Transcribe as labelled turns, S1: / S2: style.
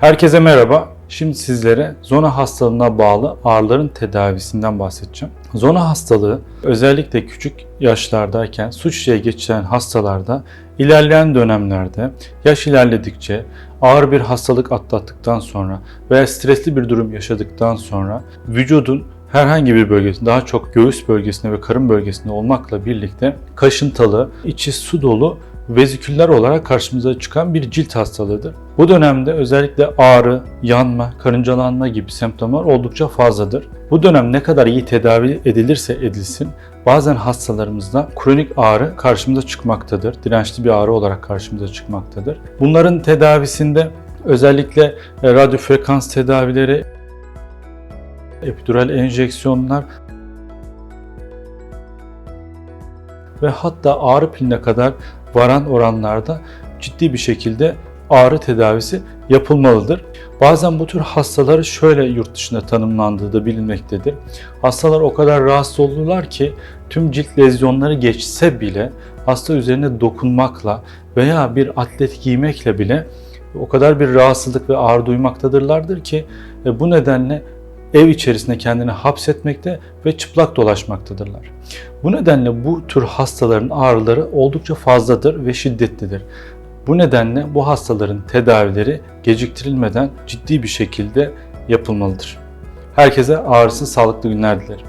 S1: Herkese merhaba. Şimdi sizlere zona hastalığına bağlı ağrıların tedavisinden bahsedeceğim. Zona hastalığı özellikle küçük yaşlardayken su çiçeği geçiren hastalarda ilerleyen dönemlerde yaş ilerledikçe ağır bir hastalık atlattıktan sonra veya stresli bir durum yaşadıktan sonra vücudun herhangi bir bölgesinde daha çok göğüs bölgesinde ve karın bölgesinde olmakla birlikte kaşıntılı, içi su dolu veziküller olarak karşımıza çıkan bir cilt hastalığıdır. Bu dönemde özellikle ağrı, yanma, karıncalanma gibi semptomlar oldukça fazladır. Bu dönem ne kadar iyi tedavi edilirse edilsin bazen hastalarımızda kronik ağrı karşımıza çıkmaktadır. Dirençli bir ağrı olarak karşımıza çıkmaktadır. Bunların tedavisinde özellikle e, radyo frekans tedavileri, epidural enjeksiyonlar ve hatta ağrı piline kadar varan oranlarda ciddi bir şekilde ağrı tedavisi yapılmalıdır. Bazen bu tür hastaları şöyle yurt dışında tanımlandığı da bilinmektedir. Hastalar o kadar rahatsız olurlar ki tüm cilt lezyonları geçse bile hasta üzerine dokunmakla veya bir atlet giymekle bile o kadar bir rahatsızlık ve ağrı duymaktadırlardır ki e, bu nedenle ev içerisinde kendini hapsetmekte ve çıplak dolaşmaktadırlar. Bu nedenle bu tür hastaların ağrıları oldukça fazladır ve şiddetlidir. Bu nedenle bu hastaların tedavileri geciktirilmeden ciddi bir şekilde yapılmalıdır. Herkese ağrısız sağlıklı günler dilerim.